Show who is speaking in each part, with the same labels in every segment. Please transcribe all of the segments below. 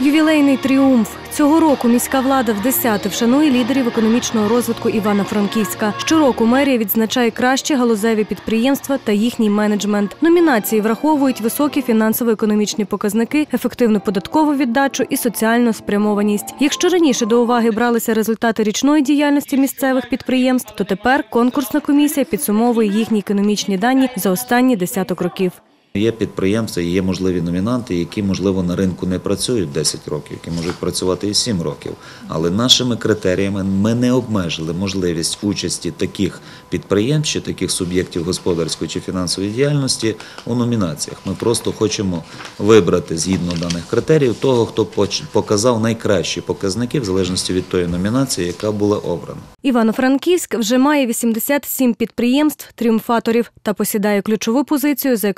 Speaker 1: Ювілейний тріумф цього року міська влада в десяте вшанує лідерів економічного розвитку Івано-Франківська. Щороку мерія відзначає кращі галузеві підприємства та їхній менеджмент. Номінації враховують високі фінансово-економічні показники, ефективну податкову віддачу і соціальну спрямованість. Якщо раніше до уваги бралися результати річної діяльності місцевих підприємств, то тепер конкурсна комісія підсумовує їхні економічні дані за останні десяток років.
Speaker 2: Є підприємства, є можливі номінанти, які, можливо, на ринку не працюють 10 років, які можуть працювати і 7 років. Але нашими критеріями ми не обмежили можливість участі таких підприємств чи таких суб'єктів господарської чи фінансової діяльності у номінаціях. Ми просто хочемо вибрати згідно даних критеріїв того, хто показав найкращі показники в залежності від тої номінації, яка була обрана.
Speaker 1: Івано-Франківськ вже має 87 підприємств тріумфаторів та посідає ключову позицію за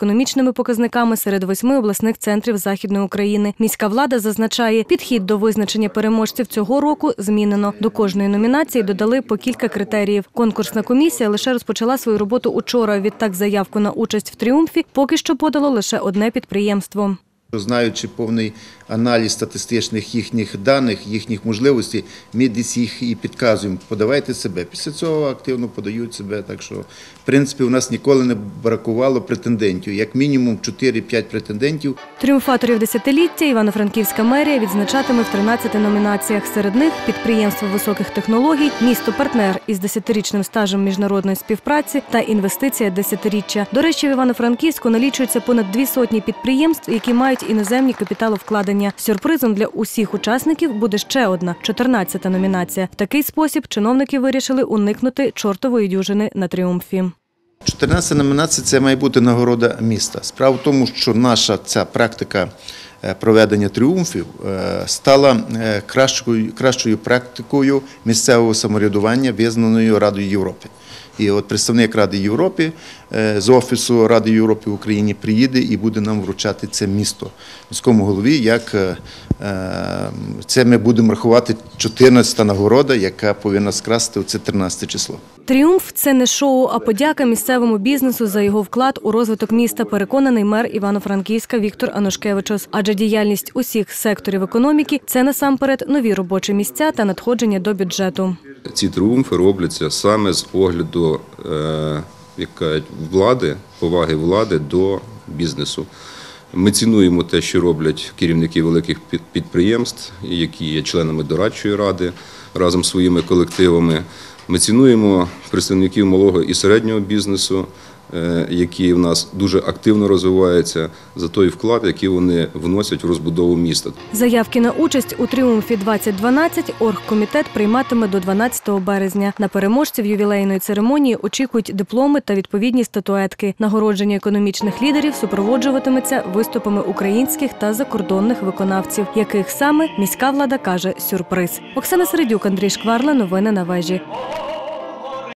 Speaker 1: економічними показниками серед восьми обласних центрів Західної України. Міська влада зазначає, підхід до визначення переможців цього року змінено. До кожної номінації додали по кілька критеріїв. Конкурсна комісія лише розпочала свою роботу учора. Відтак заявку на участь в тріумфі поки що подало лише одне підприємство.
Speaker 3: Знаючи повний аналіз статистичних їхніх даних, їхніх можливостей, ми десь їх і підказуємо. Подавайте себе. Після цього активно подають себе. Так що, в принципі, у нас ніколи не бракувало претендентів. Як мінімум 4-5 претендентів.
Speaker 1: Тріумфаторів десятиліття Івано-Франківська мерія відзначатиме в 13 номінаціях. Серед них підприємство високих технологій, місто партнер із 10-річним стажем міжнародної співпраці та інвестиція десятиріччя. До речі, в Івано-Франківську налічується понад дві сотні підприємств, які мають іноземні капіталовкладення. Сюрпризом для усіх учасників буде ще одна 14-та номінація. В такий спосіб чиновники вирішили уникнути чортової дюжини на тріумфі.
Speaker 3: 14 номінація це має бути нагорода міста. Справа в тому, що наша ця практика е, проведення тріумфів е, стала е, кращою, кращою практикою місцевого самоврядування, визнаною Радою Європи. І от представник Ради Європи е, з офісу Ради Європи в Україні приїде і буде нам вручати це місто міському голові. Як е, е, це ми будемо рахувати 14-та нагорода, яка повинна скрасти це 13 число.
Speaker 1: Тріумф це не шоу, а подяка місцевому бізнесу за його вклад у розвиток міста. Переконаний мер Івано-Франківська Віктор Анушкевичус. Адже діяльність усіх секторів економіки це насамперед нові робочі місця та надходження до бюджету.
Speaker 4: Ці тріумфи робляться саме з огляду е, як кажуть, влади, поваги влади до бізнесу. Ми цінуємо те, що роблять керівники великих підприємств, які є членами дорадчої ради разом з своїми колективами. Ми цінуємо представників малого і середнього бізнесу, які в нас дуже активно розвиваються за той вклад, який вони вносять в розбудову міста.
Speaker 1: Заявки на участь у тріумфі 2012 оргкомітет прийматиме до 12 березня. На переможців ювілейної церемонії очікують дипломи та відповідні статуетки. Нагородження економічних лідерів супроводжуватиметься виступами українських та закордонних виконавців, яких саме міська влада каже сюрприз. Оксана Середюк, Андрій Шкварла. Новини на вежі.